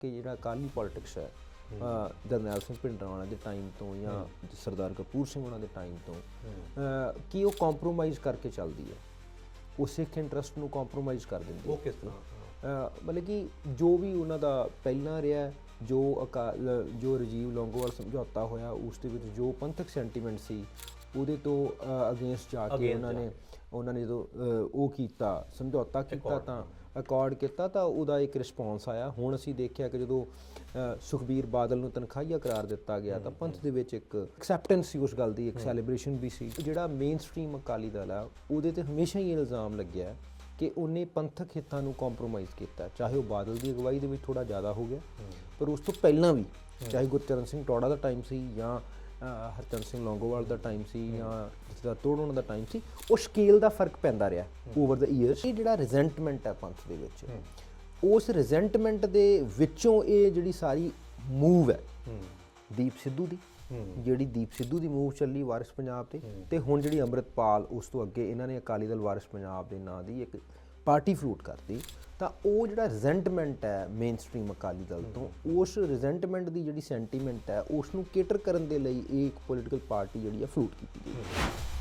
ਕਿ ਜਿਹੜਾ ਅਕਾਲੀ ਪੋਲਿਟਿਕਸ ਹੈ ਜਰਨੈਲ ਸਿੰਘ ਭਿੰਡਰਾਵਾਲਾ ਦੇ ਟਾਈਮ ਤੋਂ ਜਾਂ ਸਰਦਾਰ ਕਪੂਰ ਸਿੰਘ ਉਹਨਾਂ ਦੇ ਟਾਈਮ ਤੋਂ ਕਿ ਉਹ ਕੰਪਰੋਮਾਈਜ਼ ਕਰਕੇ ਚੱਲਦੀ ਹੈ? ਉਹ ਸਿੱਖ ਇੰਟਰਸਟ ਨੂੰ ਕੰਪਰੋਮਾਈਜ਼ ਕਰ ਦਿੰਦੀ ਹੈ। ਉਹ ਕਿਸ ਤਰ੍ਹਾਂ? ਅ, ਮਤਲਬ ਕਿ ਜੋ ਵੀ ਉਹਨਾਂ ਦਾ ਪਹਿਲਾਂ ਰਿਹਾ ਜੋ ਜੋ ਰਜੀਵ ਲੌਂਗੋਵਾਲ ਸਮਝੌਤਾ ਹੋਇਆ ਉਸ ਦੇ ਵਿੱਚ ਜੋ ਪੰਥਕ ਸੈਂਟੀਮੈਂਟ ਸੀ ਉਹਦੇ ਤੋਂ ਅਗੇਂਸਟ ਜਾ ਕੇ ਉਹਨਾਂ ਨੇ ਉਹਨਾਂ ਨੇ ਜਦੋਂ ਉਹ ਕੀਤਾ ਸਮਝੌਤਾ ਕੀਤਾ ਤਾਂ ਅਕੋਰਡ ਕੀਤਾ ਤਾਂ ਉਹਦਾ ਇੱਕ ਰਿਸਪੌਂਸ ਆਇਆ। ਹੁਣ ਅਸੀਂ ਦੇਖਿਆ ਕਿ ਜਦੋਂ ਸੁਖਬੀਰ ਬਾਦਲ ਨੂੰ ਤਨਖਾਹੀਆ ਕਰਾਰ ਦਿੱਤਾ ਗਿਆ ਤਾਂ ਪੰਥ ਦੇ ਵਿੱਚ ਇੱਕ ਐਕਸੈਪਟੈਂਸ ਸੀ ਉਸ ਗੱਲ ਦੀ ਇੱਕ ਸੈਲੀਬ੍ਰੇਸ਼ਨ ਵੀ ਸੀ। ਜਿਹੜਾ ਮੇਨ ਸਟ੍ਰੀਮ ਅਕਾਲੀ ਦਲ ਆ ਉਹਦੇ ਤੇ ਹਮੇਸ਼ਾ ਹੀ ਇਲਜ਼ਾਮ ਲੱਗਿਆ ਕਿ ਉਹਨੇ ਪੰਥਕ ਹਿੱਤਾਂ ਨੂੰ ਕੰਪਰੋਮਾਈਜ਼ ਕੀਤਾ। ਚਾਹੇ ਉਹ ਬਾਦਲ ਦੀ ਅਗਵਾਈ ਦੇ ਵਿੱਚ ਥੋੜਾ ਜ਼ਿਆਦਾ ਹੋ ਗਿਆ ਪਰ ਉਸ ਤੋਂ ਪਹਿਲਾਂ ਵੀ ਚਾਹੇ ਗੁਰਚਰਨ ਸਿੰਘ ਟੋੜਾ ਦਾ ਟਾਈਮ ਸੀ ਜਾਂ ਹਰਚੰਦ ਸਿੰਘ ਲੌਂਗੋਵਾਲ ਦਾ ਟਾਈਮ ਸੀ ਜਾਂ ਜਿਸਦਾ ਤੋੜਨ ਦਾ ਟਾਈਮ ਸੀ ਉਹ ਸਕੇਲ ਦਾ ਫ਼ਰਕ ਪੈਂਦਾ ਰਿਹਾ ਓਵਰ ਦਾ ਇਅਰਸ ਇਹ ਜਿਹੜਾ ਰਿਜ਼ੈਂਟਮੈਂਟ ਹੈ ਪੰਥ ਦੇ ਵਿੱਚ ਉਸ ਰਿਜ਼ੈਂਟਮੈਂਟ ਦੇ ਵਿੱਚੋਂ ਇਹ ਜਿਹੜੀ ਸਾਰੀ ਮੂਵ ਹੈ ਦੀਪ ਸਿੱਧੂ ਦੀ ਜਿਹੜੀ ਦੀਪ ਸਿੱਧੂ ਦੀ ਮੂਵ ਚੱਲੀ ਵਾਰਿਸ ਪੰਜਾਬ ਤੇ ਤੇ ਹੁਣ ਜਿਹੜੀ ਅੰਮ੍ਰਿਤਪਾਲ ਉਸ ਤੋਂ ਅੱਗੇ ਇਹਨਾਂ ਨੇ ਅਕਾਲੀ ਦਲ ਵਾਰਿਸ ਪੰਜਾਬ ਦੇ ਨਾਂ ਦੀ ਇੱਕ ਪਾਰਟੀ ਫਲੂਟ ਕਰਤੀ। ਤਾਂ ਉਹ ਜਿਹੜਾ ਰਿਜ਼ੈਂਟਮੈਂਟ ਹੈ ਮੇਨ ਸਟ੍ਰੀਮ ਅਕਾਲੀ ਦਲ ਤੋਂ, ਉਸ ਰਿਜ਼ੈਂਟਮੈਂਟ ਦੀ ਜਿਹੜੀ ਸੈਂਟੀਮੈਂਟ ਹੈ ਉਸ ਨੂੰ ਕੇਟਰ ਕਰਨ ਦੇ ਲਈ ਇਹ ਇੱਕ ਪੋਲੀਟੀਕਲ ਪਾਰਟੀ ਜਿਹੜੀ ਹੈ ਫਲੂਟ ਕੀਤੀ ਗਈ ਹੈ।